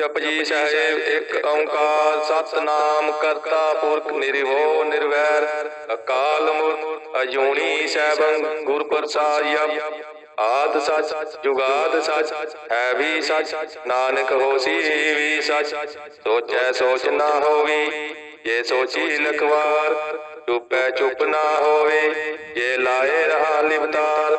ਜਪਜੀ ਸਾਹਿਬ ਇੱਕ ਓੰਕਾਰ ਸਤਨਾਮ ਕਰਤਾ ਪੁਰਖ ਨਿਰਭਉ ਨਿਰਵੈਰ ਅਕਾਲ ਮੂਰਤ ਅਜੂਨੀ ਸੈਭੰ ਗੁਰ ਪ੍ਰਸਾਦਿ ਆਦ ਸੱਚ ਜੁਗਾਦ ਸੱਚ ਹੈ ਵੀ ਸੱਚ। ਨਾਨਕ ਹੋਸੀ ਵੀ ਸੱਚ। ਸੋਚੈ ਸੋਚ ਨਾ ਹੋਵੀ ਜੇ ਸੋਚੀ ਲਖਵਾਰ ਚੁੱਪੈ ਚੁੱਪ ਨਾ ਹੋਵੇ ਜੇ ਲਾਏ ਰਹਾ ਲਿਵਤਾਰ।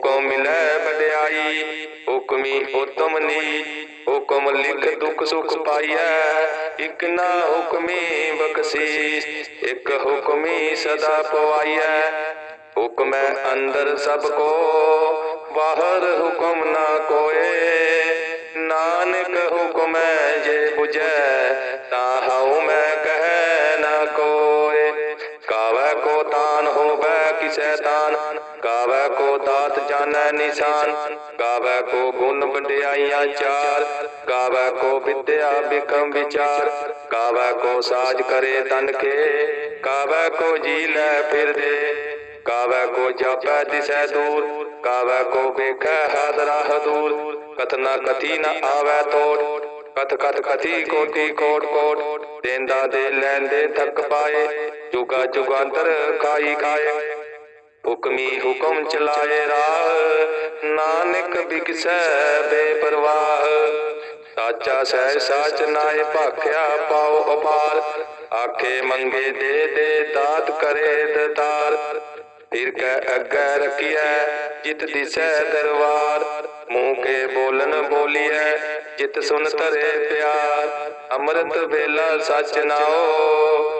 ਹੁਕਮ ਮਿਲੈ ਵਡਿਆਈ, ਹੁਕਮੀ ਉਤਮ ਨੀ, ਹੁਕਮ ਲਿਖ ਦੁਖ ਸੁਖ ਪਾਈਐ, ਇਕ ਨਾ ਹੁਕਮੀ ਬਖਸ਼ੀਸ, ਇਕ ਹੁਕਮੀ ਸਦਾ ਪਵਾਈਐ। ਹੁਕਮੈ ਅੰਦਰ ਸਭ ਕੋ, ਬਾਹਰ ਹੁਕਮ ਨਾ ਕੋਏ, ਨਾਨਕ ਹੁਕਮੈ ਜੇ 부ਜੈ ਦਾਤ ਨਿਸ਼ਾਨ। ਗਾਵੈ ਕੋ ਗੁਣ ਵਡਿਆਈਆਂ ਚਾਰ। ਗਾਵੈ ਕੋ ਵਿਦਿਆ ਬਿਕਮ ਵਿਚਾਰ। ਗਾਵੈ ਕੋ ਸਾਜ ਕਰੇ ਤਨ ਕੇ ਗਾਵੈ ਕੋ ਜੀ ਲੈ ਫਿਰਦੇ ਗਾਵੈ ਕੋ ਜਾਪੈ ਦਿਸੈ ਦੂਰ। ਗਾਵੈ ਕੋ ਵੇਖੈ ਹਾਦਰਾ ਹਦੂਰ ਕਥਨਾ ਕਥੀ ਨ ਆਵੈ ਤੋੜ ਕਥ ਕਥ ਕਥੀ ਕੋਟੀ ਕੋਟ ਕੋਟ। ਦੇਂਦਾ ਦੇ ਲੈਂਦੇ ਥੱਕ ਪਾਏ। ਜੁਗਾ ਜੁਗਾਂਤਰ ਖਾਈ ਖਾਏ। ਹੁਕਮੀ ਹੁਕਮ ਚਲਾਏ ਰਾਹ, ਨਾਨਕ ਬਿਕਸੈ ਬੇਪਰਵਾਹ। ਸਾਚਾ ਸਹਿ ਸਾਚ ਨਾਏ ਭਾਖਿਆ ਪਾਉ ਅਪਾਰ, ਆਖੇ ਮੰਗੇ ਦੇ ਦੇ ਦਾਤ ਕਰੇ ਦਤਾਰ। ਫਿਰ ਕੈ ਅੱਗੇ ਰਖੀਐ, ਜਿਤ ਦਿਸੈ ਦਰਬਾਰ। ਮੂੰਹ ਕੇ ਬੋਲਨ ਬੋਲੀਐ, ਜਿਤ ਸੁਨ ਧਰੇ ਪਿਆਰ। ਅੰਮ੍ਰਿਤ ਵੇਲਾ ਸਚ ਨਾਓ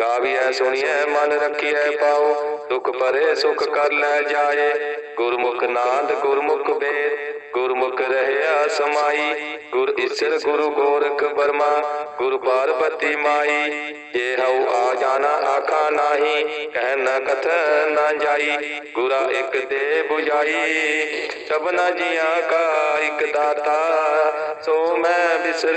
ਗਾਵੀਐ ਸੁਣੀਐ, ਮਨ ਰੱਖੀਐ ਪਾਉ ਦੁਖ ਪਰੇ ਸੁਖ ਕਰ ਲੈ ਜਾਏ। ਗੁਰਮੁਖ ਨਾਦ, ਗੁਰਮੁਖ ਵੇਦ। ਗੁਰਮੁਖ ਰਹਿਆ ਸਮਾਈ। ਗੁਰ ਈਸਰ ਗੁਰੂ ਗੋਰਖ ਬਰਮਾ। ਗੁਰ ਪਾਰਬਤੀ ਮਾਈ। ਜੇ ਹਉ ਆ ਜਾਣਾ, ਆਖਾ ਨਾਹੀ। ਕਹਿ ਨ ਕਥ ਨਾ ਜਾਈ। ਗੁਰਾ ਇੱਕ ਦੇ 부ਜਾਈ ਸਭਨਾ ਜੀਆਂ ਕਾ ਇੱਕ ਦਾਤਾ। ਸੋ ਮੈਂ ਬਿਸਰ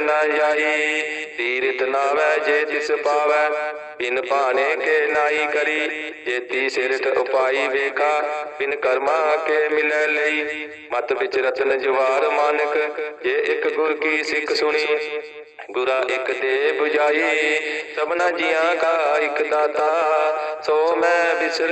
ਨਾ ਜਾਈ। ਤੀਰਤ ਨਾਵੈ ਜੇ ਤਿਸ ਪਾਵੈ, ਬਿਨ ਭਾਣੇ ਕੇ ਨਾਈ ਕਰੀ। ਜੇਤੀ ਸਿਰਠ ਉਪਾਈ ਵੇਖਾ, ਬਿਨ ਕਰਮਾ ਕੇ ਮਿਲੈ ਲਈ। ਮਤ ਵਿੱਚ ਰਤਨ ਜਵਾਰ ਮਾਨਕ, ਜੇ ਇੱਕ ਗੁਰ ਕੀ ਸਿੱਖ ਸੁਣੀ। ਗੁਰਾ ਇੱਕ ਦੇ 부ਜਾਈ, ਸਭਨਾ ਜੀਆਂ ਕਾ ਇੱਕ ਦਾਤਾ। ਸੋ ਮੈਂ ਬਿਸਰ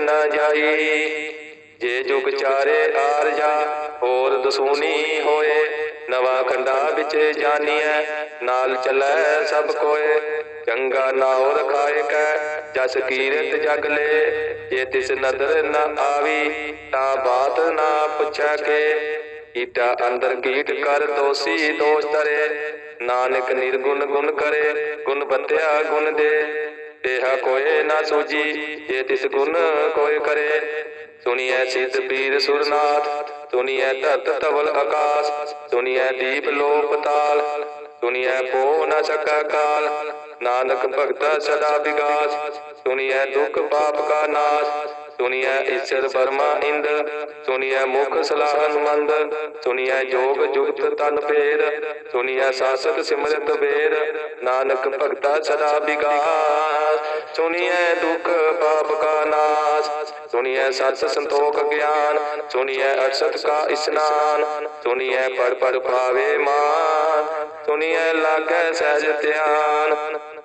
ਨਾ ਜਾਈ। ਜੇ ਜੁਗ ਚਾਰੇ ਆਰਜਾ ਹੋਰ ਦਸੂਨੀ ਹੋਏ। ਨਵਾਂ ਖੰਡਾ ਵਿੱਚ ਜਾਣੀਐ ਨਾਲ ਚੱਲੈ ਸਭ ਕੋਏ। ਚੰਗਾ ਨਾਉ ਰਖਾਏ ਕੈ, ਜਸ ਕੀਰਤ ਜਗ ਲੈ। ਜੇ ਤਿਸ ਨਦਰ ਨ ਆਵੀ, ਤਾਂ ਬਾਤ ਨਾ ਪੁੱਛੈ ਕੇ। ਕੀਟਾ ਅੰਦਰ ਕੀਟ ਕਰ ਦੋਸੀ ਦੋਸ਼ ਤਰੇ ਨਾਨਕ ਨਿਰਗੁਣ ਗੁਣ ਕਰੇ, ਗੁਣ ਬੰਦਿਆ ਗੁਣ ਦੇ। ਤੇਹਾ ਕੋਏ ਨਾ ਸੂਜੀ, ਜੇ ਤਿਸ ਗੁਣ ਕੋਏ ਕਰੇ। ਸੁਣੀਐ ਸਿੱਧ ਪੀਰ ਸੁਰਨਾਥ ਸੁਣੀਐ ਧਰਤ ਧਵਲ ਆਕਾਸ ਸੁਣੀਐ ਦੀਪ ਲੋ ਪਤਾਲ ਸੁਣੀਐ ਪੋ ਨ ਸਕੈ ਕਾਲ। ਨਾਨਕ ਭਗਤਾ ਸਦਾ ਵਿਗਾਸ ਸੁਣੀਐ ਦੁਖ ਪਾਪ ਕਾ ਨਾਸ। ਸੁਣੀਐ ਈਸ਼ਰ ਬਰਮਾ ਇੰਦ। ਸੁਣੀਐ ਮੁਖ ਸਲਾਹਨ ਮੰਦ ਸੁਣੀਐ ਜੋਗ ਜੁਗਤ ਤਨ ਭੇਦ। ਸੁਣੀਐ ਸਾਸਤ ਸਿਮਰਤ ਵੇਦ ਨਾਨਕ ਭਗਤਾ ਸਦਾ ਵਿਗਾਸ ਸੁਣੀਐ ਦੁਖ ਪਾਪ ਕਾ ਨਾਸ। ਸੁਣੀਐ ਸਤ ਸੰਤੋਖ ਗਿਆਨ, ਸੁਣੀਐ ਅਰਸਤ ਕਾ ਇਸਨਾਨ, ਸੁਣੀਐ ਪੜ ਪੜ ਪਾਵੇ ਮਾਨ, ਸੁਣੀਐ ਲਾਗੈ ਸਹਿਜ ਧਿਆਨ।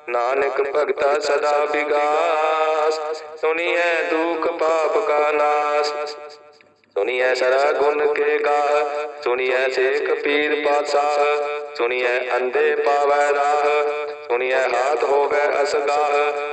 ਨਾਨਕ ਭਗਤਾ ਸਦਾ ਵਿਗਾਸ, ਸੁਣੀਐ ਦੁਖ ਪਾਪ ਕਾ ਨਾਸ। ਸੁਣੀਐ ਸਰਾ ਗੁਣ ਕੇ ਗਾ, ਸੁਣੀਐ ਸੇਖ ਪੀਰ ਪਾਤਸ਼ਾਹ, ਸੁਣੀਐ ਅੰਧੇ ਪਾਵੈ ਰਾਹ, ਸੁਣੀਐ ਹਾਥ ਹੋਵੇ ਅਸਗਾਹ।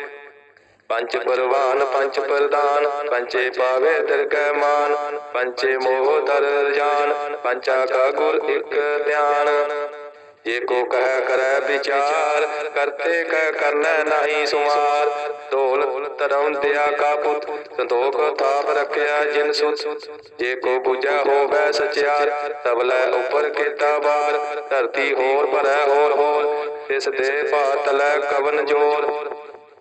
ਪੰਚ ਪਰਵਾਨ ਪੰਚ ਪ੍ਰਦਾਨ ਪੰਚੇ ਪਾਵੇ ਦਰਗਹਿ ਮਾਨ ਪੰਚੇ ਮੋਹ ਦਰ ਜਾਨ ਪੰਚਾ ਕਾ ਗੁਰ ਇਕ ਧਿਆਨ। ਜੇ ਕੋ ਕਹਿ ਕਰੈ ਵਿਚਾਰ, ਕਰਤੇ ਕਹਿ ਕਰਨੈ ਨਹੀਂ ਸੁਮਾਰ ਢੋਲ ਧਰਮ ਦਿਆ ਕਾ ਪੁੱਤ, ਸੰਤੋਖ ਥਾਪ ਰੱਖਿਆ ਜਿਨ ਸੁਤ ਜੇ ਕੋ ਬੁਝੈ ਹੋਵੈ ਸਚਿਆਰ ਤਬਲੇ ਉੱਪਰ ਕੀਤਾ ਬਾਰ ਧਰਤੀ ਹੋਰ ਭਰੈ ਹੋਰ ਹੋਰ, ਤਿਸ ਦੇ ਪਾਤਲੈ ਕਵਨ ਜੋਰ।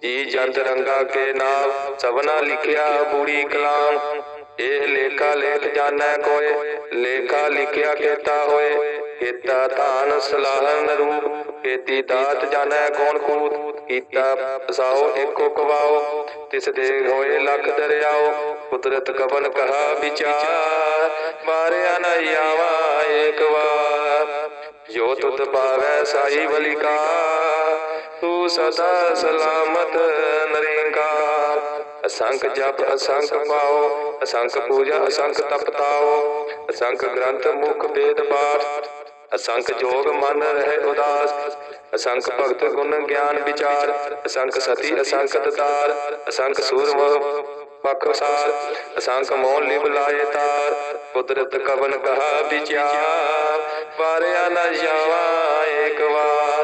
ਜੀ ਜੰਤ ਰੰਗਾ ਕੇ ਨਾਮ, ਸਭਨਾ ਲਿਖਿਆ ਪੂਰੀ ਕਲਾਮ। ਇਹ ਲੇਖਾ ਲੇਖ ਜਾਣੈ ਕੋਏ, ਲੇਖਾ ਲਿਖਿਆ ਕੀਤਾ ਹੋਏ। ਕੀਤਾ ਧਾਨ ਸਲਾਹਨ ਰੂਪ, ਕੀਤੀ ਦਾਤ ਜਾਣੈ ਕੌਣ ਕੂਤ। ਕੀਤਾ ਫਸਾਓ, ਏਕੋ ਕਵਾਓ। ਤਿਸ ਦੇ ਹੋਏ ਲੱਖ ਦਰਿਆਓ, ਕੁਦਰਤ ਕਵਨ ਕਹਾ ਵਿਚਾਰ। ਮਾਰਿਆ ਨ ਆਵਾ ਏਕ ਵਾਰ। ਜੋ ਤੁਧ ਪਾਵੈ ਸਾਈ ਬਲਿਕਾ ਤੂੰ ਸਦਾ ਸਲਾਮਤ ਨਰੇਂਗਾ ਅਸੰਖ ਜਪ ਅਸੰਖ ਪਾਓ ਅਸੰਖ ਪੂਜਾ ਅਸੰਖ ਤਪ ਤਾਓ ਅਸੰਖ ਗ੍ਰੰਥ ਮੁਖ ਵੇਦ ਪਾਠ ਅਸੰਖ ਜੋਗ ਮਨ ਰਹਿ ਉਦਾਸ ਅਸੰਖ ਭਗਤ ਗੁਣ ਗਿਆਨ ਵਿਚਾਰ ਅਸੰਖ ਸਤੀ ਅਸੰਖ ਦਤਾਰ ਅਸੰਖ ਸੂਰਮ ਪਖਸਾਰ ਅਸੰਖ ਮੋਹ ਲਿਵ ਲਾਏ ਤਾਰ ਕੁਦਰਤ ਕਵਨ ਕਹਾ ਵਿਚਾਰ ਵਾਰਿਆ ਨ ਜਾਵਾ ਏਕ ਵਾਰ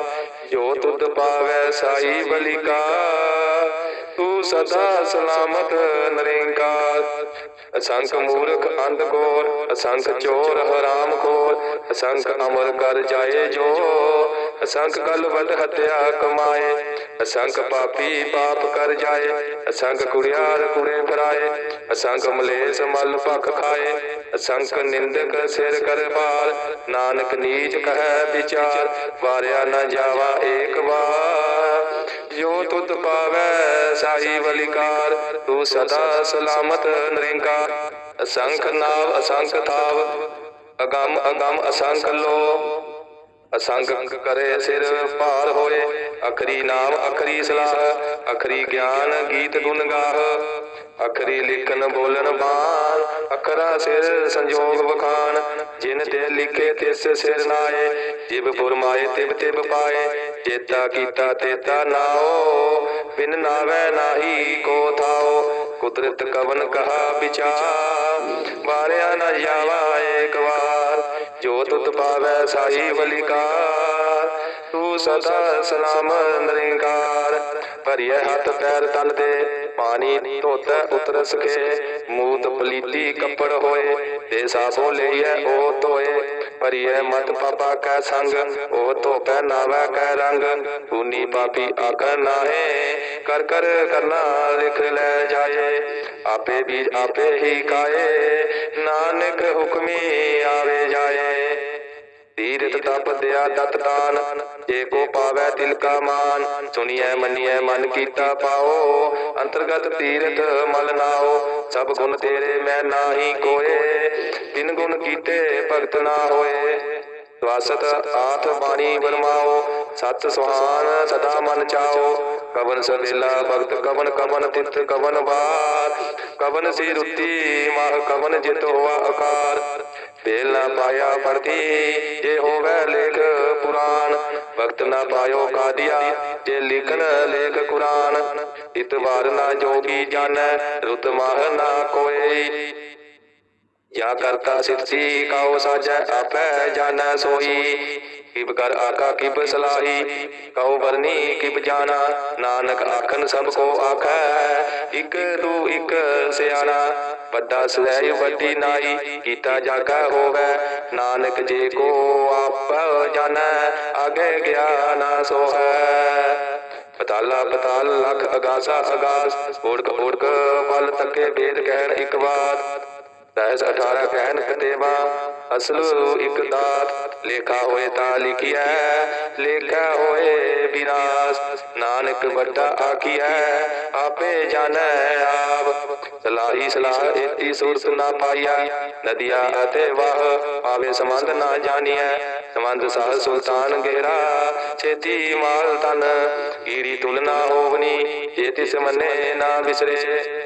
ਜੋ ਤੁਧ ਪਾਵੈ ਸਾਈ ਬਲਿਕਾ, ਤੂੰ ਸਦਾ ਸਲਾਮਤ ਨਰੇਂਕਾਰ ਅਸੰਖ ਮੂਰਖ ਅੰਧ ਕੋਰ, ਅਸੰਖ ਚੋਰ ਹਰਾਮ ਖੋਰ ਅਸੰਖ ਅਮਰ ਕਰ ਜਾਏ ਜੋ ਅਸੰਖ ਗਲ ਵੱਡ ਹਤਿਆ ਕਮਾਏ, ਅਸੰਖ ਪਾਪੀ ਪਾਪ ਕਰ ਜਾਏ, ਅਸੰਖ ਕੁੜਿਆਰ ਕੁੜੇ ਫਰਾਏ, ਅਸੰਖ ਮਲੇਸ ਮਲ ਭਖ ਖਾਏ, ਅਸੰਖ ਨਿੰਦਕ ਸਿਰ ਕਰ ਬਾਰ ਨਾਨਕ ਨੀਚ ਕਹੈ ਵਿਚਾਰ, ਵਾਰਿਆ ਨ ਜਾਵਾ ਏਕ ਵਾਰ। ਜੋ ਤੁਧ ਪਾਵੈ ਸਾਈ ਬਲਿਕਾਰ ਤੂੰ ਸਦਾ ਸਲਾਮਤ ਨਿਰੰਕਾਰ। ਅਸੰਖ ਨਾਵ ਅਸੰਖ ਥਾਵ, ਅਗੰਮ ਅਗੰਮ ਅਸੰਖ ਲੋ ਅਸੰਖ ਕਰੇ ਸਿਰ ਭਾਰ ਹੋਏ। ਅਖਰੀ ਨਾਮ ਅਖਰੀ ਸਲਾਹ, ਅਖਰੀ ਗਿਆਨ ਗੀਤ ਗੁਣ ਗਾਹ। ਅਖਰੀ ਲਿਖਨ ਬੋਲਨ ਬਾਣ, ਅਖਰਾ ਸਿਰ ਸੰਜੋਗ ਵਖਾਨ ਜਿਨ ਤੇ ਲਿਖੇ ਤਿਸ ਸਿਰ ਨਾਏ, ਜਿਬ ਫੁਰਮਾਏ ਤਿਬ ਤਿਬ ਪਾਏ। ਚੇਤਾ ਕੀਤਾ ਤੇਤਾ ਨਾਓ, ਬਿਨ ਨਾਵੇ ਨਾਹੀ ਕੋ ਥਾਓ। ਕੁਦਰਤ ਕਵਨ ਕਹਾ ਵਿਚਾਰ, ਵਾਰਿਆ ਨਾ ਜਾਵਾ ਏਕ ਵਾਰ। ਜੋ ਤੁਧ ਪਾਵੈ ਸਾਈ ਬਲਿਕਾਰ ਤੂੰ ਸਦਾ ਸਲਾਮ ਨਰਿੰਕਾਰ। ਭਰੀਏ ਹੱਥ ਪੈਰ ਤਨ ਦੇ, ਪਾਣੀ ਧੋਤੈ ਉਤਰ ਸਖੇ ਮੂਤ ਪਲੀਤੀ ਕੱਪੜ ਹੋਏ ਤੇ ਸਾਬੋ ਲਈਐ ਉਹ ਧੋਏ। ਭਰੀਏ ਮਤ ਪਾਪਾ ਕੈ ਸੰਗ, ਉਹ ਧੋਪੈ ਨਾਵੈ ਕੈ ਰੰਗ। ਪੂਨੀ ਪਾਪੀ ਆਖਰ ਨਾਹੇ, ਕਰ ਕਰ ਕਰਨਾ ਲਿਖ ਲੈ ਜਾਏ। ਆਪੇ ਵੀ ਆਪੇ ਹੀ ਕਾਏ ਨਾਨਕ ਹੁਕਮੀ ਆਵੇ ਜਾਏ। ਤੀਰਥ ਤਪ ਦਿਆ ਦਤ ਦਾਨ, ਜੇ ਕੋ ਪਾਵੈ ਦਿਲ ਕਾ ਮਾਨ। ਸੁਣੀਐ, ਮੰਨੀਐ, ਮਨ ਕੀਤਾ ਪਾਓ, ਅੰਤਰਗਤ ਤੀਰਥ ਮਲ ਨਾਓ। ਸਭ ਗੁਣ ਤੇਰੇ ਮੈਂ ਨਾਹੀ ਕੋਏ, ਤਿਨ ਗੁਣ ਕੀਤੇ ਭਗਤ ਨਾ ਹੋਏ। ਸਵਾਸਤ ਆਥ ਬਾਣੀ ਬਰਮਾਓ ਸਤ ਸੁਹਾਨ ਸਦਾ ਮਨ ਚਾਓ। ਕਵਨ ਸਵੇਲਾ ਭਗਤ, ਕਵਨ ਕਵਨ ਤਿਤ ਕਵਨ ਬਾਰ ਕਵਨ ਸੀ ਰੁੱਤੀ ਮਾਹ ਕਵਨ ਜਿਤ ਹੋਆ ਆਕਾਰ ਤੇਲ ਨਾ ਪਾਇਆ ਪੜਤੀ ਜੇ ਹੋਵੇ ਲੇਖ ਪੁਰਾਨ ਵਕਤ ਨਾ ਪਾਇਓ ਕਾਦੀਆ, ਜੇ ਲਿਖਨ ਲੇਖ ਕੁਰਾਨ। ਇਤਵਾਰ ਨਾ ਜੋਗੀ ਜਾਣੈ, ਰੁਤ ਮਾਹ ਨਾ ਕੋਈ। ਜਾਂ ਕਰਤਾ ਸਿਰਤੀ ਕਾਉ ਸਾਜੈ, ਆਪੈ ਜਾਣੈ ਸੋਈ। ਕਿਬ ਕਰ ਆਕਾ ਕਿਬ ਸਲਾਹੀ, ਕਉ ਵਰਨੀ ਕਿਬ ਜਾਣਾ, ਨਾਨਕ ਆਖਨ ਸਭ ਕੋ ਆਖੈ, ਇਕ ਤੂ ਇਕ ਸਿਆਣਾ, ਵੱਡਾ ਸਵੈ ਵੱਡੀ ਨਾਈ, ਕੀਤਾ ਜਾਗਾ ਹੋਵੇ, ਨਾਨਕ ਜੇ ਕੋ ਆਪ ਜਾਣੈ, ਆਗੇ ਗਿਆਨ ਸੋ ਪਤਾਲਾ, ਪਤਾਲ, ਲਖ ਅਗਾਸਾ, ਅਗਾਸ ਓੜਕ ਓੜਕ ਪਲ ਤੱਕੇ, ਵੇਦ ਕਹਿਣ ਇਕ ਬਾਤ ਦਸ 18 ਕਹਿਣ ਕਤੇਵਾ ਅਸਲ ਇੱਕ ਦਾਤ, ਲੇਖਾ ਹੋਏ ਤਾਂ ਲਿਖਿਆ ਲੇਖਾ ਹੋਏ ਵਿਨਾਸ਼ ਨਾਨਕ ਵੱਡਾ ਆਖੀਐ, ਆਪੇ ਜਾਣੈ ਆਪ। ਸਲਾਹੀ ਸਲਾਹ ਏਤੀ ਸੁਰਤ ਨਾ ਪਾਈਆ ਨਦੀਆ ਅਤੇ ਵਾਹ ਪਾਵੇ ਸੰਬੰਧ ਨਾ ਜਾਣੀਐ। ਸੰਬੰਧ ਸਾਹ ਸੁਲਤਾਨ ਗਹਿਰਾ, ਛੇਤੀ ਮਾਲ ਤਨ ਈੜੀ ਤੁਲਨਾ ਹੋਵਨੀ, ਜੇ ਤਿਸ ਮੰਨੇ ਨਾ ਵਿਸਰੇ।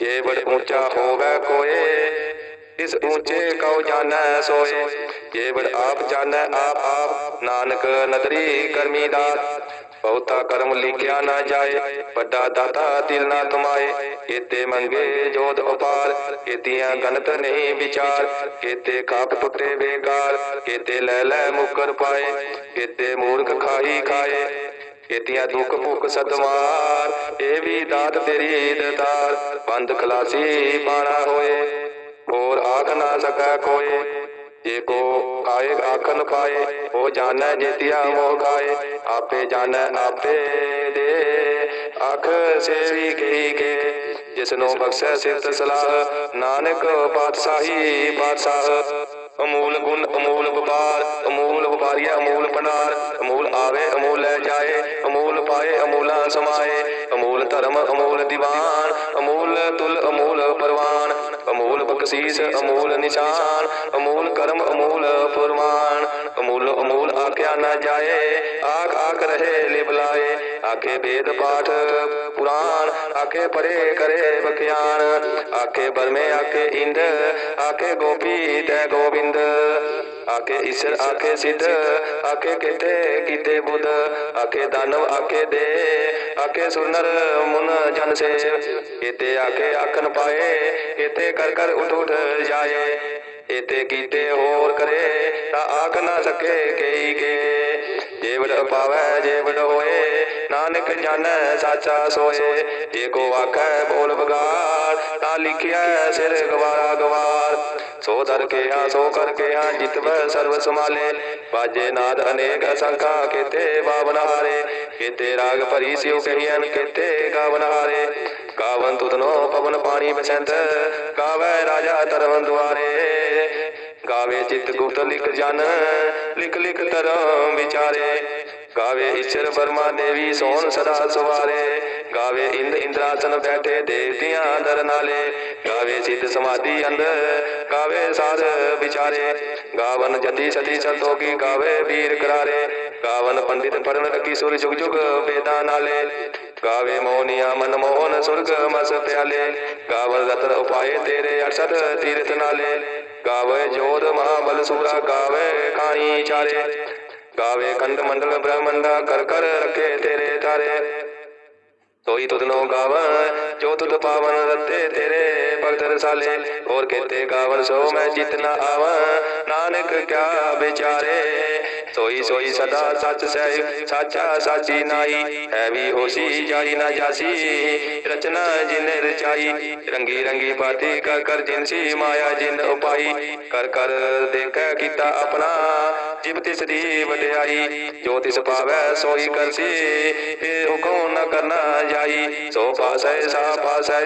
ਜੇ ਬੜ ਉੱਚਾ ਹੋਵੇ ਕੋਏ, ਇਸ ਉੱਚੇ ਕਉ ਜਾਣੈ ਸੋਏ। ਜੇ ਬੜ ਆਪ ਜਾਣੈ ਆਪ ਆਪ ਨਾਨਕ ਨਦਰੀ ਕਰਮੀ ਦਾਤ। ਬਹੁਤਾ ਕਰਮ ਲਿਖਿਆ ਨਾ ਜਾਏ, ਵੱਡਾ ਦਾਤਾ ਦਿਲ ਨਾ ਤੁਮਾਏ ਕੀਤੇ ਮੰਗੇ ਜੋਤ ਉਪਾਰ, ਕੀਤੀਆਂ ਗਣਤ ਨਹੀਂ ਵਿਚਾਰ। ਕੀਤੇ ਖਾਪ ਟੁੱਟੇ ਬੇਕਾਰ, ਕੀਤੇ ਲੈ ਲੈ ਮੁਕਰ ਪਾਏ। ਕੀਤੇ ਮੂਰਖ ਖਾਈ ਖਾਏ ਕੀਤੀਆਂ ਦੁੱਖ ਭੁੱਖ ਸਤਮਾਰ ਇਹ ਵੀ ਦਾਤ ਤੇਰੀ ਦਤਾਰ ਬੰਦ ਖਲਾਸੀ ਬਾਣਾ ਹੋਏ, ਹੋਰ ਆਖ ਨਾ ਸਕੈ ਕੋਏ ਜੇ ਕੋ ਕਾਏ ਆਖਨ ਪਾਏ, ਉਹ ਜਾਣੈ ਜੇਤਿਆ ਮੋਹ ਖਾਏ। ਆਪੇ ਜਾਣੈ, ਆਪੇ ਦੇ। ਅੱਖ ਸੇਵੀ ਗਈ ਕੇ, ਜਿਸਨੂੰ ਬਖਸ਼ੈ ਸਿਫਤ ਸਲਾਹ। ਨਾਨਕ ਪਾਤਸ਼ਾਹੀ ਪਾਤਸ਼ਾਹ। ਅਮੂਲ ਗੁਣ ਅਮੂਲ ਵਪਾਰ ਅਮੂਲ ਵਪਾਰੀਆ ਅਮੂਲ ਪਨਾਰ ਅਮੂਲ ਆਵੇ ਅਮੂਲ ਲੈ ਜਾਏ ਅਮੂਲ ਪਾਏ ਅਮੂਲਾ ਸਮਾਏ ਅਮੂਲ ਧਰਮ ਅਮੂਲ ਦੀਵਾਨ ਅਮੂਲ ਤੁਲ ਅਮੂਲ ਪਰਵਾਨ ਅਮੂਲ ਬਖਸ਼ੀਸ ਅਮੂਲ ਨਿਸ਼ਾਨ ਅਮੂਲ ਕਰਮ ਅਮੂਲ ਫਰਮਾਨ ਅਮੂਲ ਅਮੂਲ ਆਖਿਆ ਨਾ ਜਾਏ ਆਖ ਆਖ ਰਹੇ ਲਿਬਲਾਏ ਆਖੇ ਵੇਦ ਪਾਠ ਪੁਰਾਨ ਆਖੇ ਪਰੇ ਕਰੇ ਬਖਿਆਨ ਆਖੇ ਬਰਮੇ ਆਖੇ ਇੰਦ ਆਖੇ ਗੋਪੀ ਤੈ ਗੋਬਿੰਦ ਆਖੇ ਈਸ਼ਰ ਆਖੇ ਸਿੱਧ ਆਖੇ ਕਿਤੇ ਕੀਤੇ ਬੁੱਧ ਆਖੇ ਦਾਨਵ ਆਖੇ ਦੇ ਆਖੇ ਸੁਨਰ ਮੁਨ ਜਨ ਸੇ ਇਤੇ ਆਖੇ ਆਖਨ ਪਾਏ ਇਤੇ ਕਰ ਕਰ ਉਠ ਉਠ ਜਾਏ ਇਤੇ ਕੀਤੇ ਹੋਰ ਕਰੇ ਤਾਂ ਆਖ ਨਾ ਸਕੇ ਕਈ ਕੇ ਜੇਵੜ ਪਾਵੈ ਜੇਵੜ ਹੋਏ ਨਾਨਕ ਜਾਣੈ ਸਾਚਾ ਸੋਏ ਜੇ ਕੋ ਆਖੈ ਬੋਲ ਬਗਾੜ ਤਾਂ ਲਿਖਿਆ ਸਿਰ ਗਵਾਰਾ ਗਵਾਰ ਸੋ ਦਰ ਕੇ ਸੋ ਕਰ ਕੇ ਜਿਤਵੈ ਸਰਬ ਸਮਾਲੇ ਬਾਜੇ ਨਾਦ ਅਨੇਕ ਅਸੰਖਾ, ਕੀਤੇ ਬਾਵਨ ਹਾਰੇ। ਕੀਤੇ ਰਾਗ ਭਰੀ ਸਿਉ ਕਹੀਐਨ, ਕੀਤੇ ਗਾਵਨ ਹਾਰੇ। ਗਾਵਨ ਤੁਧਨੋ ਪਵਨ ਪਾਣੀ ਬਸੰਤ, ਗਾਵੈ ਰਾਜਾ ਤਰਵਨ ਦੁਆਰੇ। ਗਾਵੇ ਚਿਤ ਗੁਪਤ ਲਿਖ ਜਨ, ਲਿਖ ਲਿਖ ਤਰਮ ਵਿਚਾਰੇ। ਗਾਵੇ ਈਸ਼ਰ ਬਰਮਾ ਦੇਵੀ ਸੋਹਣ ਸਦਾ ਸਵਾਰੇ। ਗਾਵੇ ਇੰਦ ਇੰਦਰਾਸਨ ਬੈਠੇ ਦੇਵਤਿਆਂ ਦਰ ਨਾਲੇ। ਗਾਵੇ ਸਿੱਧ ਸਮਾਧੀ ਅੰਦਰ, ਗਾਵੇ ਸਾਧ ਵਿਚਾਰੇ। ਗਾਵਨ ਜਤੀ ਸਤੀ ਸੰਤੋਗੀ ਗਾਵੇ ਵੀਰ ਕਰਾਰੇ। ਗਾਵਨ ਪੰਡਿਤ ਪੜਨ ਲਗੀ ਸੁਰ ਜੁਗ ਜੁਗ ਵੇਦਾਂ ਨਾਲੇ। ਗਾਵੇ ਮੋਹਨੀਆ ਮਨ ਮੋਹਨ ਸੁਰਗ ਮਸ ਪਿਆਲੇ। ਗਾਵਨ ਰਤਨ ਉਪਾਏ ਤੇਰੇ 68 ਤੀਰਥ ਨਾਲੇ। ਗਾਵੇ ਜੋਧ ਮਹਾਬਲ ਸੂਰਾ ਗਾਵੇ ਕਾਣੀ ਚਾਰੇ। ਗਾਵੇ ਕੰਡ ਮੰਡਲ ਬ੍ਰਹਮੰਡਾ ਕਰ ਕਰ ਰੱਖੇ ਤੇਰੇ ਤਾਰੇ। ਸੋਈ ਤੁਧਨੋ ਗਾਵਨ ਜੋ ਤੁਧ ਪਾਵਨ ਰਤੇ ਤੇਰੇ ਭਗਤ ਰਸਾਲੇ। ਹੋਰ ਕਹਤੇ ਗਾਵਨ ਸੋ ਮੈਂ ਜਿਤਨਾ ਆਵਨ ਨਾਨਕ ਕਿਆ ਵਿਚਾਰੇ। ਸੋਈ ਸੋਈ ਸਦਾ ਸੱਚ ਸਹਿ ਸਾਚਾ ਸਾਚੀ ਨਾਈ। ਹੈ ਵੀ ਹੋਸੀ, ਜਾਈ ਨਾ ਜਾਸੀ। ਰਚਨਾ ਜਿਨ ਰਚਾਈ, ਰੰਗੀ ਰੰਗੀ ਬਾਤੀ ਕਰ ਕਰ ਜਿਨਸੀ ਮਾਇਆ ਜਿਨ ਉਪਾਈ। ਕਰ ਕਰ ਦੇਖੈ ਕੀਤਾ ਆਪਣਾ ਜਿਬ ਤਿਸ ਦੀ ਵਡਿਆਈ, ਜੋ ਤਿਸ ਪਾਵੈ ਸੋਈ ਕਰਸੀ ਇਹ ਹੁਕਮ ਨ ਕਰਨਾ ਜਾਈ। ਸੋ ਪਾਸੈ, ਸਾ ਪਾਸੈ,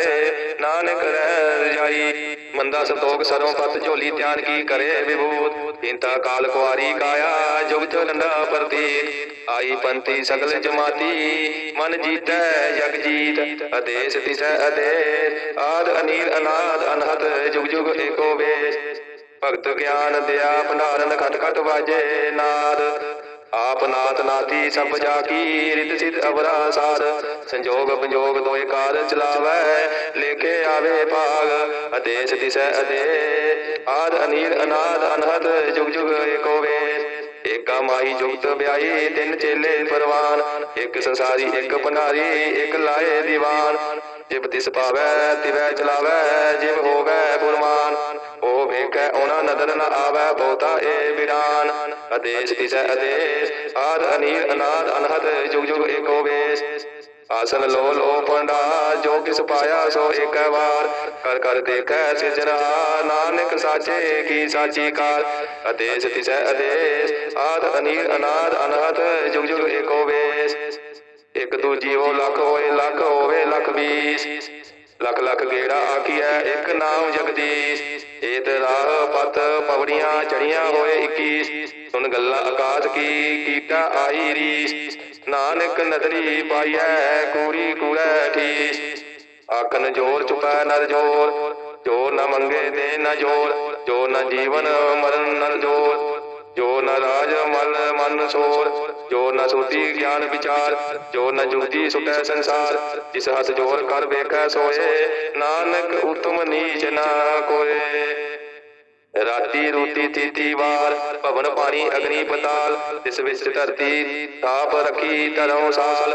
ਨਾਨਕ ਰਹਿ ਜਾਈ। ਮੰਦਾ ਸੰਤੋਖ ਸਰੋਂ ਪਤ ਝੋਲੀ ਧਿਆਨ ਕੀ ਕਰੇ ਵਿਭੂਤ? ਇੰਤਾ ਕਾਲ ਕੁਆਰੀ ਕਾਇਆ, ਜੁਗ ਜੁਗੰਡਾ ਪ੍ਰਤੀਤ। ਆਈ ਪੰਤੀ ਸਗਲ ਜਮਾਤੀ, ਮਨ ਜੀਤੈ ਜਗ ਜੀਤ। ਅਦੇਸ ਤਿਸੈ ਅਦੇਸ, ਆਦ ਅਨੀਰ ਅਨਾਦ ਅਨਹਤ ਜੁਗ ਜੁਗ ਏਕੋ ਵੇਸ। ਭਗਤ ਗਿਆਨ ਦਿਆ, ਭੰਡਾਰਨ ਖਟ ਖਟ ਵਾਜੇ ਨਾਦ। ਆਪ ਨਾਥ ਨਾਥੀ ਸਭ ਜਾ ਕੀ ਰਿਤ ਸਿਧ ਅਵਰਾ ਸਾਧ ਸੰਜੋਗ ਪੰਜੋਗ ਦੋਏ ਕਾਰ ਚਲਾਵੈ ਲੇਕੇ ਆਵੇ ਭਾਗ। ਆਦੇਸ਼ ਦਿਸੈ ਅਦੇ ਆਦ ਅਨੀਲ ਅਨਾਦ ਅਨਹਦ, ਜੁਗ ਜੁਗ ਏਕੋ ਵੇਸ ਏਕਾ ਮਾਈ ਜੁਗਤ ਵਿਆਈ ਤਿੰਨ ਚੇਲੇ ਪਰਵਾਨ। ਇੱਕ ਸੰਸਾਰੀ, ਇੱਕ ਭੰਡਾਰੀ ਇੱਕ ਲਾਏ ਦੀਵਾਨ। ਜਿਬ ਤਿਸ ਪਾਵੈ, ਤਿਵੈ ਚਲਾਵੈ, ਜਿਬ ਹੋਵੈ ਗੁਰਮਾਨ। ਉਹ ਵੇਖੈ, ਉਹਨਾਂ ਨਦਰ ਨ ਆਵੈ, ਬਹੁਤਾ ਏ ਵਿਰਾਨ ਆਦੇਸ਼ ਦਿਸੈ, ਆਦੇਸ਼, ਆਦ ਅਨੀਰ, ਅਨਾਦ, ਅਨਹਦ, ਜੁਗ ਜੁਗ ਏਕੋ ਵੇਸ। ਆਸਨ ਲੋ ਲੋ ਪੰਡਾ ਜੋ ਕਿਸ ਪਾਇਆ ਸੋ ਏਕ ਵਾਰ। ਕਰ ਕਰ ਦੇਖੈ ਸਿਜਰਾ ਨਾਨਕ ਸਾਚੇ ਕੀ ਸਾਚੀ ਕਾਰ। ਆਦੇਸ਼ ਤਿਸੈ ਆਦੇਸ਼, ਆਦ ਅਨੀਰ, ਅਨਾਦ, ਅਨਹਦ, ਜੁਗ ਜੁਗ ਏਕੋ ਵੇਸ। ਇੱਕ ਦੂਜੀ ਉਹ ਲੱਖ ਹੋਏ, ਲੱਖ ਹੋਵੇ, ਲੱਖ ਵੀਸ ਲੱਖ ਲੱਖ ਗੇੜਾ ਆਖੀਐ, ਇੱਕ ਨਾਮ ਜਗਦੀਸ਼। ਏਤ ਰਾਹ ਪਤ ਪਵੜੀਆਂ ਚੜੀਆਂ ਹੋਏ 21 ਸੁਣ ਗੱਲਾਂ ਆਕਾਸ਼ ਕੀ, ਕੀਟਾ ਆਈ ਰੀਸ। ਨਾਨਕ ਨਦਰੀ ਪਾਈਐ ਕੂੜੀ ਕੂੜੈ ਠੀਸ। ਆਖਨ ਜੋਰ ਚੁਪੈ ਨਰ ਜੋਰ, ਜੋ ਨਾ ਮੰਗੇ ਦੇ ਨਾ ਜੋਰ, ਜੋ ਨਾ ਜੀਵਨ ਮਰਨ ਨਰ ਜੋਰ। ਜੋ ਨ ਰਾਜ ਮਲ ਮਨ ਸੋਰ, ਜੋ ਨ ਸੁਤੀ ਗਿਆਨ ਵਿਚਾਰ, ਜੋ ਨ ਜੁਗਤੀ ਸੁਟੈ ਸੰਸਾਰ, ਜਿਸ ਹੱਥ ਜੋਰ ਕਰ ਵੇਖੈ ਸੋਏ, ਨਾਨਕ ਉਤਮ ਨੀਚ ਨਾ ਕੋਏ। ਰਾਤੀ ਰੂਤੀ ਤੀਤੀ ਵਾਰ, ਭਵਨ ਪਾਣੀ ਅਗਨੀ ਪਤਾਲ ਇਸ ਵਿੱਚ ਧਰਤੀ ਤਾਪ ਰਖੀ ਧਰਮ ਸਾਲ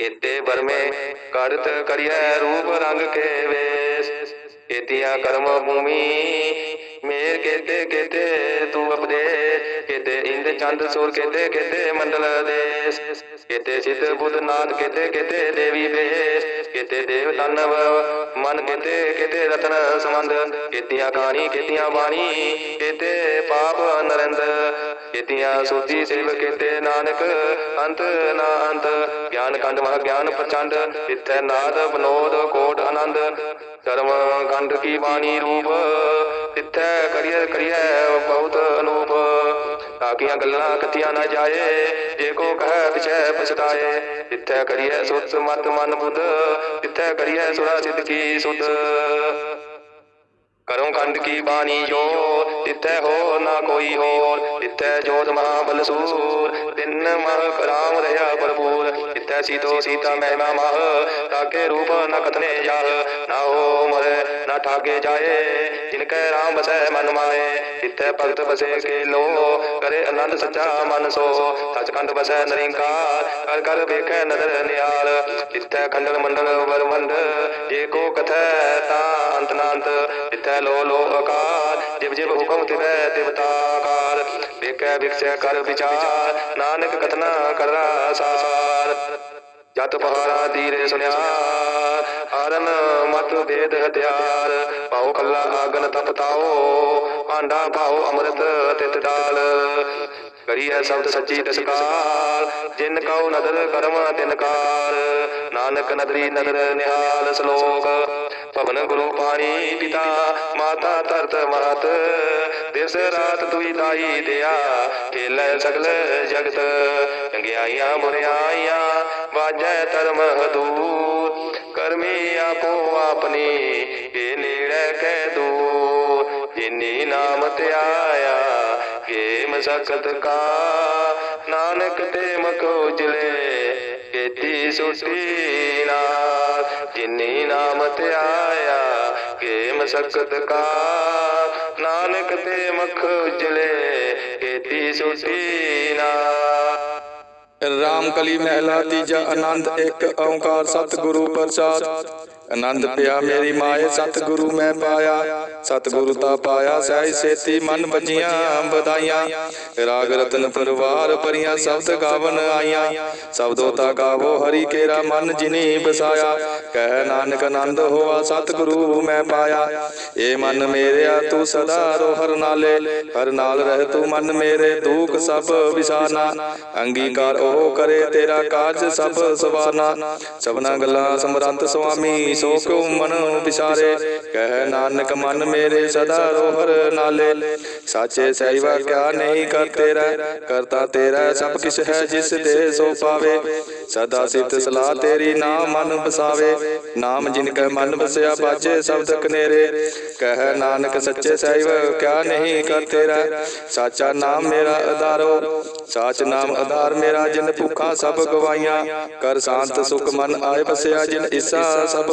ਇਤੇ ਬਰਮੇ ਕਰਤ ਕਰਿਐ ਰੂਪ ਰੰਗ ਕੇ ਵੇਸ। ਕੀਤਿਆ ਕਰਮ ਭੂਮੀ, ਮੇਰ ਕੀਤੇ ਕੀਤੇ ਤੂੰ ਅਪਦੇਸ਼। ਕਿਤੇ ਇੰਦ ਚੰਦ ਸੂਰ ਕਿਤੇ, ਕੀਤੇ ਮੰਡਲ ਦੇਸ। ਕੀਤੇ ਸਿੱਧ ਬੁੱਧ ਨਾਥ ਕੀਤੇ ਕੀਤੇ ਦੇਵੀ ਬੇਸ ਕੀਤੇ ਦੇਵ ਦਾਨਵ, ਮਨ ਕੀਤੇ ਕੀਤੇ ਰਤਨ ਸੰਬੰਧ। ਕੀਤੀਆਂ ਕਹਾਣੀ, ਕੀਤੀਆਂ ਬਾਣੀ, ਕੀਤੇ ਪਾਪ ਨਰਿੰਦ। ਕੀਤੀਆਂ ਸੋਧੀ ਸੇਵ, ਕੀਤੇ ਨਾਨਕ, ਅੰਤ ਨਾ ਅੰਤ। ਗਿਆਨ ਕੰਡ ਮਹਾ ਗਿਆਨ ਪ੍ਰਚੰਡ ਇਥੈ ਨਾਦ ਬਨੋਦ ਕੋਟ ਆਨੰਦ। ਕਰਮ ਕੰਡ ਕੀ ਬਾਣੀ ਰੂਪ, ਇਥੈ ਕਰੀਏ ਕਰੀਏ ਬਹੁਤ ਅਨੂਪ। ਤਾਕੀਆਂ ਗੱਲਾਂ ਕਥੀਆਂ ਨਾ ਜਾਏ। ਜੇ ਕੋ ਕਹੈ ਪਿਛੈ ਪਛਤਾਏ ਇਥੈ ਕਰੀਏ ਸੁਤ ਮਤ ਮਨ ਬੁੱਧ ਇਥੈ ਕਰੀਏ ਸੁਰਾ ਸਿੱਧ ਕੀ ਸੁਧ। ਕਰਮ ਖੰਡ ਕੀ ਬਾਣੀ ਜੋ ਤਿੱਥੈ ਹੋ ਨਾ ਕੋਈ ਹੋਰ ਤਿੱਥੈ ਜੋਤ ਮਹਾ ਬਲਸੂਰ ਤਿੰਨ ਮਹ ਰਾਮ ਰਹਾ ਭਰਪੂਰ। ਤਿੱਥੈ ਸੀਤੋ ਸੀਤਾ ਮਹਿਮਾ ਮਹ। ਤਾਕੇ ਰੂਪ ਨ ਕਤਨੇ ਜਾਹ ਨਾ ਹੋ ਮਰੇ, ਨਾ ਠਾਗੇ ਜਾਏ। ਜਿਨ ਕੈ ਰਾਮ ਬਸੈ ਮਨ ਮਾਏ। ਤਿੱਥੈ ਭਗਤ ਬਸੇ ਕੇ ਲੋ ਕਰੇ ਆਨੰਦ ਸੱਚਾ ਮਨ ਸੋ। ਸਚਖੰਡ ਬਸੈ ਨਰਿੰਕਾਰ। ਕਰ ਕਰ ਵੇਖੈ ਨਦਰ ਨਿਹਾਲ। ਤਿੱਥੈ ਖੰਡਨ ਮੰਡਲ ਵਰਵੰਦ ਜੇ ਕੋ ਕਥੈ ਤਾ ਅੰਤ ਨਾ ਅੰਤ ਲੋ ਲੋ ਅਕਾਰ ਜਿਵ ਜਿਵ ਹੁਕਮ ਤਿਵੈ ਤਿਵਤਾਕਾਰ ਵੇਖੈ ਵਿਖਸੈ ਕਰ ਵਿਚਾਰ, ਨਾਨਕ ਕਥਨਾ ਕਰਰਾ ਸਾਰ। ਜਤ ਪਹਾੜਾ ਦੀਰੇ ਸੁਨਿਆ ਹਰਨ ਮਤ ਵੇਦ ਹਥਿਆਰ। ਪਾਉ ਕੱਲਾ ਆਗਨ ਤਪਤਾਓ ਭਾਂਡਾ ਪਾਉ ਅੰਮ੍ਰਿਤ ਤਿਤ ਡਾਲ ਕਰੀਐ ਸ਼ਬਦ ਸੱਚੀ ਦਸਕਾਰ ਜਿਨ ਕਉ ਨਦਰ ਕਰਮ ਤਿਨਕਾਰ ਨਾਨਕ ਨਦਰੀ ਨਦਰ ਨਿਹਾਲ ਸ਼ਲੋਕ ਭਵਨ ਗੁਰੂ ਪਾਣੀ ਪਿਤਾ, ਮਾਤਾ ਧਰਤ ਮਾਤ। ਦਿਵਸ ਰਾਤ ਦੁਈ ਦਾਈ ਦਿਆ, ਖੇਲੇ ਸਗਲ ਜਗਤ। ਚੰਗਿਆਈਆਂ ਬੁਰਿਆਈਆਂ ਵਾਜੈ ਧਰਮ ਹਦੂਰ। ਕਰਮੀ ਆਪੋ ਆਪਣੀ ਇਹ ਨੇੜੇ ਕਹਿ ਦੂਰ। ਜਿਨੀ ਨਾਮ ਤੇ ਆਇਆ ਕੇ ਮਸਕਤ ਕਾ। ਨਾਨਕ ਤੇ ਮਖ ਉਜਲੇ ਕੀਤੀ ਸੁਟੀ ਨਾਲ। ਜਿਨੀ ਨਾਮ ਤੇ ਆਇਆ ਕੇ ਮਸਕਤ ਕਾ। ਨਾਨਕ ਤੇ ਮਖ ਉਜਲੇ ਕੀਤੀ ਸੁਟੀ ਨਾਲ। ਰਾਮ ਕਲੀ ਮਹਿਲਾ ਤੀਜਾ ਆਨੰਦ, ਇੱਕ ਓੰਕਾਰ ਸਤਿਗੁਰੂ ਪ੍ਰਸਾਦ। ਆਨੰਦ ਪਿਆ ਮੇਰੀ ਮਾਏ ਸਤਿਗੁਰੂ ਮੈਂ ਪਾਇਆ ਸਤਿਗੁਰੂ ਤਾ ਪਾਇਆ ਸਹਿ ਸੇਤੀ ਮਨ ਬੱਜੀਆਂ ਬਧਾਈਆਂ ਰਾਗ ਰਤਨ ਪਰਵਾਰ ਪਰੀਆਂ ਸ਼ਬਦ ਗਾਵਨ ਆਈਆਂ। ਸ਼ਬਦੋ ਤਾ ਗਾਵੋ ਹਰੀ ਕੇਰਾ ਮਨ ਜਿਨੀ ਬਸਾਇਆ। ਕਹਿ ਨਾਨਕ ਆਨੰਦ ਹੋਆ ਸਤਿਗੁਰੂ ਮੈਂ ਪਾਇਆ। ਏ ਮਨ ਮੇਰਿਆ ਤੂੰ ਸਦਾ ਰੋ ਹਰ ਨਾਲੇ। ਹਰ ਨਾਲ ਰਹਿ ਤੂੰ ਮਨ ਮੇਰੇ ਦੁਖ ਸਭ ਵਿਸਾਰਨਾ ਅੰਗੀਕਾਰ ਉਹ ਕਰੇ ਤੇਰਾ ਕਾਰਜ ਸਭ ਸਵਾਰਨਾ ਸਭਨਾ ਗੱਲਾਂ ਸਮਰੰਤ ਸੁਆਮੀ ਸੋ ਕਿਉ ਮਨ ਵਿਚਾਰੇ ਕਹਿ ਨਾਨਕ ਮਨ ਮੇਰੇ ਸਦਾ ਰੋਹਰ ਨਾਲੇ। ਸਾਚੇ ਸਹਿਵਾ ਕਿਆ ਨਹੀਂ ਕਰ ਤੇਰਾ ਕਰਤਾ ਤੇਰਾ ਸਭ ਕਿਛ ਹੈ ਜਿਸ ਦੇ ਸੋ ਪਾਵੇ। ਸਦਾ ਸਿਫਤ ਸਲਾਹ ਤੇਰੀ ਨਾਮ ਮਨ ਬਸਾਵੇ ਨਾਮ ਜਿਨ ਕੈ ਮਨ ਬਸਿਆ ਬਾਜੇ ਸ਼ਬਦ ਕਨੇਰੇ ਕਹਿ ਨਾਨਕ ਸੱਚੇ ਸਹਿਬ ਕਿਆ ਨਹੀਂ ਕਰ ਤੇਰਾ ਸਾਚਾ ਨਾਮ ਮੇਰਾ ਆਧਾਰੋ ਸਾਚ ਨਾਮ ਆਧਾਰ ਮੇਰਾ ਜਿਨ ਭੁੱਖਾ ਸਭ ਗਵਾਈਆਂ ਕਰ ਸ਼ਾਂਤ ਸੁਖ ਮਨ ਆਏ ਬਸਿਆ ਜਿਨ ਇਸਾ ਸਭ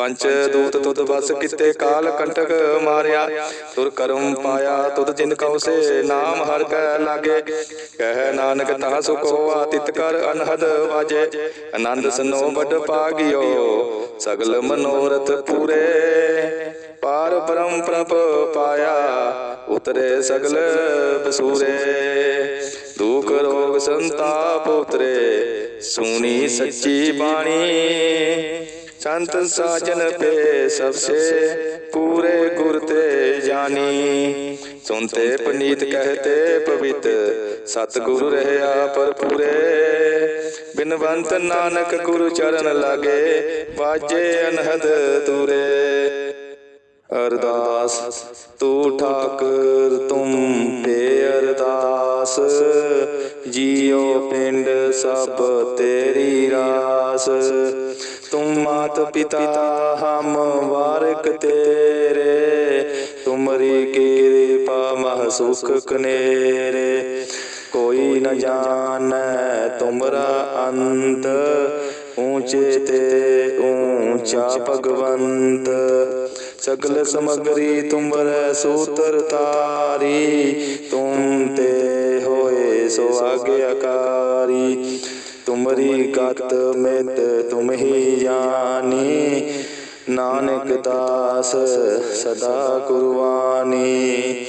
ਪੰਚ ਦੂਤ ਤੁਧ ਬਸ ਕਿਤੇ ਕਾਲ ਕੰਟਕ ਮਾਰਿਆ। ਤੁਰ ਕਰਮ ਪਾਇਆ ਤੁਧ ਜਿਨ ਕਉ ਸੇ ਨਾਮ ਹਰ ਕੈ ਲਾਗੇ। ਕਹਿ ਨਾਨਕ ਤਾ ਸੁਖ ਹੋਆ ਤਿਤ ਕਰ ਅਨਹਦ ਵਾਜੇ। ਆਨੰਦ ਸਨੋ ਵੱਡ ਪਾਗਿਓ ਸਗਲ ਮਨੋਰਥ ਪੂਰੇ। ਪਾਰ ਬ੍ਰਹਮ ਪ੍ਰਭ ਪਾਇਆ, ਉਤਰੇ ਸਗਲ ਬਸੂਰੇ। ਦੁਖ ਰੋਗ ਸੰਤਾਪ ਉਤਰੇ, ਸੁਣੀ ਸੱਚੀ ਬਾਣੀ। ਸੰਤ ਸਾਜਨ ਪੇ ਸਭ ਸੇ ਪੂਰੇ ਗੁਰ ਤੇ ਜਾਨੀ ਸੁਨਤੇ ਪਨੀਤ ਕਹਤੇ ਪਵਿੱਤ ਸਤਿਗੁਰੂ ਰਹਿਆ ਪਰ ਪੂਰੇ ਬਿਨਵੰਤ ਨਾਨਕ ਗੁਰੂ ਚਰਨ ਲਾਗੇ ਵਾਜੇ ਅਨਹਦ ਤੂਰੇ ਅਰਦਾਸ ਤੂੰ ਠਾਕਰ ਤੁਮ ਤੇ ਅਰਦਾਸ। ਜੀਉ ਪਿੰਡ ਸਭ ਤੇਰੀ ਰਾਸ। ਤੁਮ ਮਾਤ ਪਿਤਾ ਹਮ ਵਾਰਕ ਤੇਰੇ ਤੁਮਰੀ ਕਿਰਪਾ ਮਹ ਸੁਖ ਕਨੇਰੇ ਕੋਈ ਨ ਜਾਣੈ ਤੁਮਰਾ ਅੰਤ ਊਚੇ ਤੇ ਊਚਾ ਭਗਵੰਤ ਸਗਲ ਸਮਗਰੀ ਤੁਮਰੇ ਸੂਤਰ ਤਾਰੀ ਤੁਮ ਤੇ ਹੋਏ ਸੋ ਆਗਿਆਕਾਰੀ ਤੁਮਰੀ ਕਤ ਮਿਤ ਤੁਮ ਹੀ ਜਾਣੀ ਨਾਨਕ ਦਾਸ ਸਦਾ ਕੁਰਬਾਨੀ।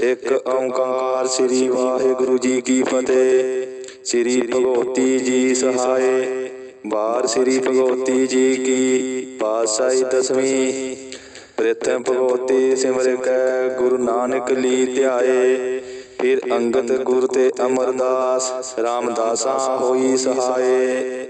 ਇੱਕ ਓੰਕਾਰ ਸ੍ਰੀ ਵਾਹਿਗੁਰੂ ਜੀ ਕੀ ਫਤਿਹ। ਸ੍ਰੀ ਭਗਵਤੀ ਜੀ ਸਹਾਏ। ਬਾਰ ਸ੍ਰੀ ਭਗਵਤੀ ਜੀ ਕੀ ਪਾਸਾਈ ਦਸਵੀਂ। ਪ੍ਰਥਮ ਭਗਵਤੀ ਸਿਮਰ ਕੈ ਗੁਰੂ ਨਾਨਕ ਲੀ ਧਿਆਏ। ਫਿਰ ਅੰਗਦ ਗੁਰ ਤੇ ਅਮਰਦਾਸ ਰਾਮਦਾਸਾ ਹੋਈ ਸਹਾਏ।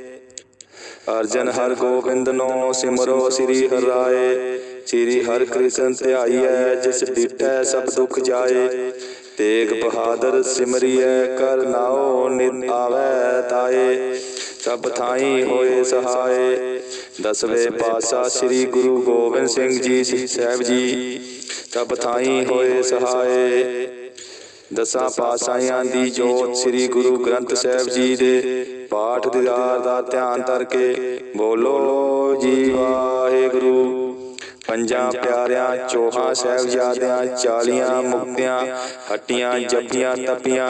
ਅਰਜਨ ਹਰ ਗੋਬਿੰਦ ਨੋ ਸਿਮਰੋ ਸ੍ਰੀ ਹਰਿ ਰਾਏ ਸ੍ਰੀ ਹਰਿ ਕ੍ਰਿਸ਼ਨ ਧਿਆਈਐ ਜਿਸ ਡਿਠੈ ਸਭ ਦੁਖ ਜਾਏ। ਤੇਗ ਬਹਾਦਰ ਸਿਮਰਿਐ ਕਰ ਨਾਉ ਨਿਤ ਆਵੈ ਤਾਏ। ਸਭ ਥਾਈ ਹੋਏ ਸਹਾਏ। ਦਸਵੇਂ ਪਾਤਸ਼ਾਹ ਸ੍ਰੀ ਗੁਰੂ ਗੋਬਿੰਦ ਸਿੰਘ ਜੀ ਸਾਹਿਬ ਜੀ। ਸਭ ਥਾਈ ਹੋਏ ਸਹਾਏ। ਦਸਾਂ ਪਾਤਸ਼ਾਹਾਂ ਦੀ ਜੋਤ ਸ੍ਰੀ ਗੁਰੂ ਗ੍ਰੰਥ ਸਾਹਿਬ ਜੀ ਦੇ ਪਾਠ ਦੀਦਾਰ ਦਾ ਧਿਆਨ ਧਰ ਕੇ ਬੋਲੋ ਜੀ ਵਾਹਿਗੁਰੂ। ਪੰਜਾਂ ਪਿਆਰਿਆਂ, ਚੋਹਾਂ ਸਾਹਿਬਜ਼ਾਦਿਆਂ, ਚਾਲੀਆਂ ਮੁਕਤਿਆਂ, ਹੱਟੀਆਂ ਜਪੀਆਂ ਤਪੀਆਂ,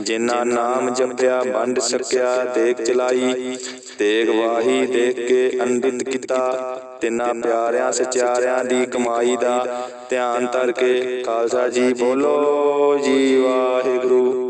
ਜਿਨ੍ਹਾਂ ਨਾਮ ਜਪਿਆ, ਵੰਡ ਸਕਿਆ ਦੇਖ ਚਲਾਈ ਤੇਗ ਵਾਹੀ ਦੇਖ ਕੇ ਅੰਡਿਤ ਕੀਤਾ, ਤਿੰਨਾਂ ਪਿਆਰਿਆਂ, ਸਚਿਆਰਿਆਂ ਦੀ ਕਮਾਈ ਦਾ ਧਿਆਨ ਧਰ ਕੇ ਖਾਲਸਾ ਜੀ ਬੋਲੋ, ਜੀ ਵਾਹਿਗੁਰੂ।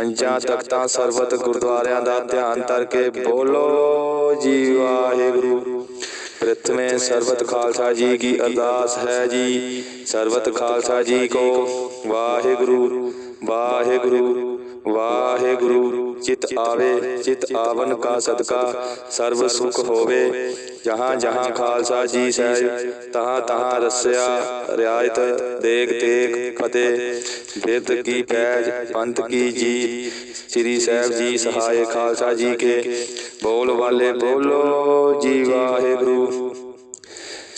ਪੰਜਾਂ ਤਖਤਾਂ ਸਰਬਤ ਗੁਰਦੁਆਰਿਆਂ ਦਾ ਧਿਆਨ ਧਰ ਕੇ ਬੋਲੋ ਜੀ ਵਾਹਿਗੁਰੂ। ਪ੍ਰਥਮੇ ਸਰਬਤ ਖਾਲਸਾ ਜੀ ਕੀ ਅਰਦਾਸ ਹੈ ਜੀ। ਸਰਬਤ ਖਾਲਸਾ ਜੀ ਕੋ ਵਾਹਿਗੁਰੂ। ਵਾਹਿਗੁਰੂ ਵਾਹਿਗੁਰੂ ਚਿਤ ਆਵੇ ਚਿਤ ਆਵਨ ਕਾ ਸਦਕਾ ਸਰਬ ਸੁਖ ਹੋਵੇ। ਜਹਾਂ ਜਹਾਂ ਖਾਲਸਾ ਜੀ ਸਹਿ ਤਹਾਂ ਤਹਾਂ ਰਸਿਆ ਰਿਆਇਤ ਦੇਖ ਤੇਗ ਫਤਿਹ। ਬਿਰਧ ਕੀ ਪੈਜ ਪੰਥ ਕੀ ਜੀ। ਸ੍ਰੀ ਸਾਹਿਬ ਜੀ ਸਹਾਇ ਖਾਲਸਾ ਜੀ ਕੇ। ਬੋਲ ਵਾਲੇ ਬੋਲੋ ਜੀ ਵਾਹਿਗੁਰੂ।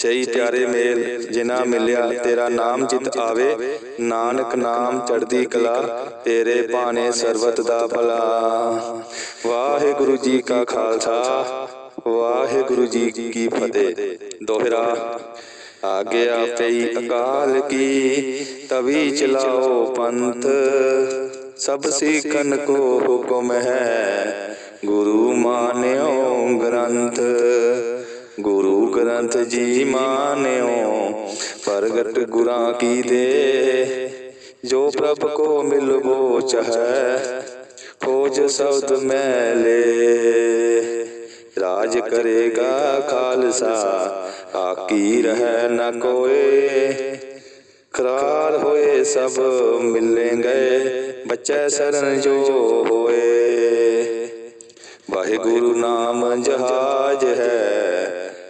ਚਈ ਪਿਆਰੇ ਮੇਲ ਜਿਨਾ ਮਿਲਿਆ ਤੇਰਾ ਨਾਮ ਜਿਤ ਆਵੇ ਨਾਨਕ ਨਾਮ ਚੜਦੀ ਕਲਾ ਤੇਰੇ ਭਾਣੇ ਸਰਬਤ ਦਾ ਭਲਾ। ਵਾਹਿਗੁਰੂ ਜੀ ਕਾ ਖਾਲਸਾ ਵਾਹਿਗੁਰੂ ਜੀ ਕੀ ਫਤਿਹ। ਦੋਹਰਾ ਆਗਿਆ ਪਈ ਅਕਾਲ ਕੀ ਤਵੀ ਚਲਾਓ ਪੰਥ। ਸਭ ਸਿੱਖਨ ਕੋ ਹੁਕਮ ਹੈ। ਗੁਰੂ ਮਾਨਿਓ ਗ੍ਰੰਥ। ਗੁਰੂ ਗ੍ਰੰਥ ਜੀ ਮਾਨਿਓ, ਪ੍ਰਗਟ ਗੁਰਾਂ ਕੀ ਦੇ, ਜੋ ਪ੍ਰਭ ਕੋ ਮਿਲਵੋ ਚਾਹੈ ਖੋਜ ਸ਼ਬਦ ਮੈਲੇ ਰਾਜ ਕਰੇਗਾ ਖਾਲਸਾ, ਆਕੀ ਰਹਿ ਨ ਕੋਏ। ਕਰਾਰ ਹੋਏ ਸਭ ਮਿਲੇ ਗਏ ਬੱਚੇ ਸਰਨ ਜੋ ਹੋਏ। ਵਾਹਿਗੁਰੂ ਨਾਮ ਜਹਾਜ ਹੈ